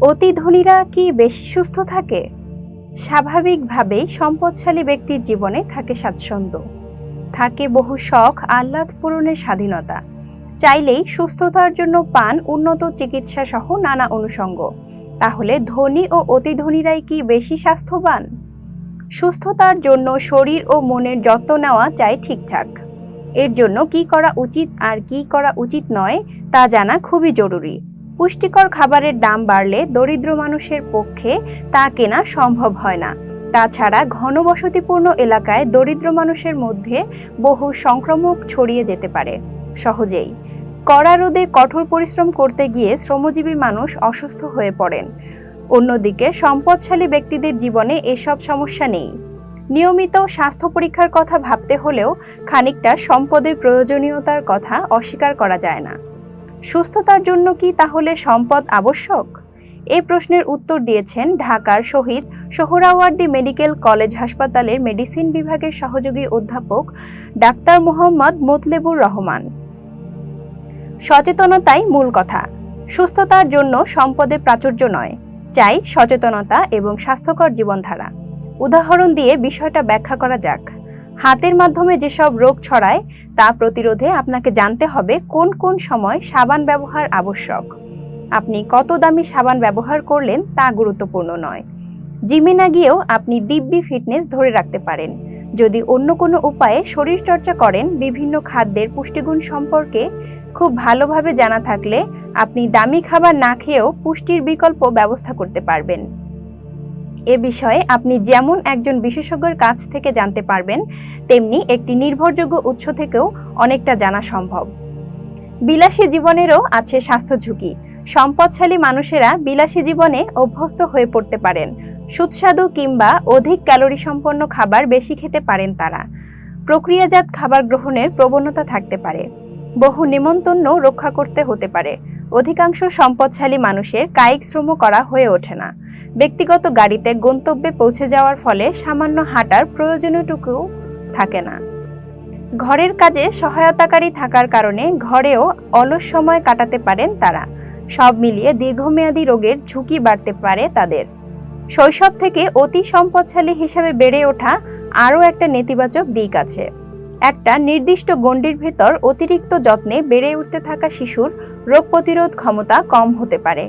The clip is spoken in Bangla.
অতি ধনীরা কি বেশি সুস্থ থাকে? স্বাভাবিকভাবেই সম্পদশালী ব্যক্তির জীবনে থাকে স্বাচ্ছন্দ্য। থাকে বহু শখ, আহ্লাদ পূরণের স্বাধীনতা। চাইলেই সুস্থতার জন্য পান উন্নত চিকিৎসা সহ নানা অনুষঙ্গ। তাহলে ধনী ও অতি ধনীরাই কি বেশি স্বাস্থ্যবান? সুস্থতার জন্য শরীর ও মনের যত্ন নেওয়া চাই ঠিকঠাক। এর জন্য কি করা উচিত আর কি করা উচিত নয় তা জানা খুবই জরুরি। পুষ্টিকর খাবারের দাম বাড়লে দরিদ্র মানুষের পক্ষে তা কেনা সম্ভব হয় না। তাছাড়া ঘনবসতিপূর্ণ এলাকায় দরিদ্র মানুষের মধ্যে বহু সংক্রমক ছড়িয়ে যেতে পারে। সহজেই। কড়া রোদে কঠোর পরিশ্রম করতে গিয়ে শ্রমজীবী মানুষ অসুস্থ হয়ে পড়েন। অন্যদিকে সম্পদশালী ব্যক্তিদের জীবনে এসব সমস্যা নেই। নিয়মিত স্বাস্থ্য পরীক্ষার কথা ভাবতে হলেও খানিকটা সম্পদের প্রয়োজনীয়তার কথা অস্বীকার করা যায় না। সুস্থতার জন্য কি তাহলে সম্পদ আবশ্যক? এই প্রশ্নের উত্তর দিয়েছেন ঢাকার শহীদ সোহরাওয়ার্দী মেডিকেল কলেজ হাসপাতালের মেডিসিন বিভাগের সহযোগী অধ্যাপক ডাক্তার মোহাম্মদ মোতলেবুর রহমান। সচেতনতাই মূল কথা। সুস্থতার জন্য সম্পদে প্রাচুর্য নয়। চাই সচেতনতা এবং স্বাস্থ্যকর জীবনধারা। উদাহরণ দিয়ে বিষয়টা ব্যাখ্যা করা যাক। হাতের মাধ্যমে যেসব রোগ ছড়ায়, তা প্রতিরোধে আপনাকে জানতে হবে কোন কোন সময় সাবান ব্যবহার আবশ্যক। আপনি কত দামি সাবান ব্যবহার করলেন তা গুরুত্বপূর্ণ নয়। জিমে না গিয়েও আপনি দিব্যি ফিটনেস ধরে রাখতে পারেন। যদি অন্য কোনো উপায়ে শরীরচর্চা করেন, বিভিন্ন খাদ্যের পুষ্টিগুণ সম্পর্কে খুব ভালোভাবে জানা থাকলে আপনি দামি খাবার না খেয়েও পুষ্টির বিকল্প ব্যবস্থা করতে পারবেন। এ বিষয়ে আপনি যেমন একজন বিশেষজ্ঞের কাছ থেকে জানতে পারবেন, তেমনি একটি নির্ভরযোগ্য উৎস থেকেও অনেকটা জানা সম্ভব। বিলাসী জীবনেরও আছে স্বাস্থ্য ঝুঁকি। সম্পদশালী মানুষেরা বিলাসী জীবনে অভ্যস্ত হয়ে পড়তে পারেন। সুস্বাদু কিংবা অধিক ক্যালোরি সম্পন্ন খাবার বেশি খেতে পারেন তারা। প্রক্রিয়াজাত খাবার গ্রহণের প্রবণতা থাকতে পারে। বহু নিমন্তন্ন রক্ষা করতে হতে পারে। অধিকাংশ সম্পদশালী মানুষের কায়িক শ্রম করা হয়ে ওঠে না। ব্যক্তিগত গাড়িতে গন্তব্যে পৌঁছে যাওয়ার ফলে সামান্য হাঁটার প্রয়োজনীয়টুকু থাকে না। ঘরের কাজে সহায়তাকারী থাকার কারণে ঘরেও অলস সময় কাটাতে পারেন তারা। সব মিলিয়ে দীর্ঘমেয়াদী রোগের ঝুঁকি বাড়তে পারে তাদের। শৈশব থেকে অতি সম্পদশালী হিসাবে বেড়ে ওঠা আরও একটা নেতিবাচক দিক আছে। একটা নির্দিষ্ট গণ্ডির ভেতর অতিরিক্ত যত্নে বেড়ে উঠতে থাকা শিশুর রোগ প্রতিরোধ ক্ষমতা কম হতে পারে।